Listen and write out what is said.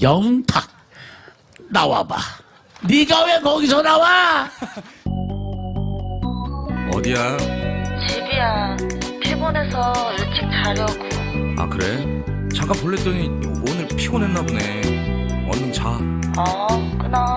영탁 나와봐. 네가 왜 거기서 나와? 어디야? 집이야. 피곤해서 일찍 자려고. 아 그래? 잠깐 볼랬더니 오늘 피곤했나 보네. 얼른 자. 어, 끊어.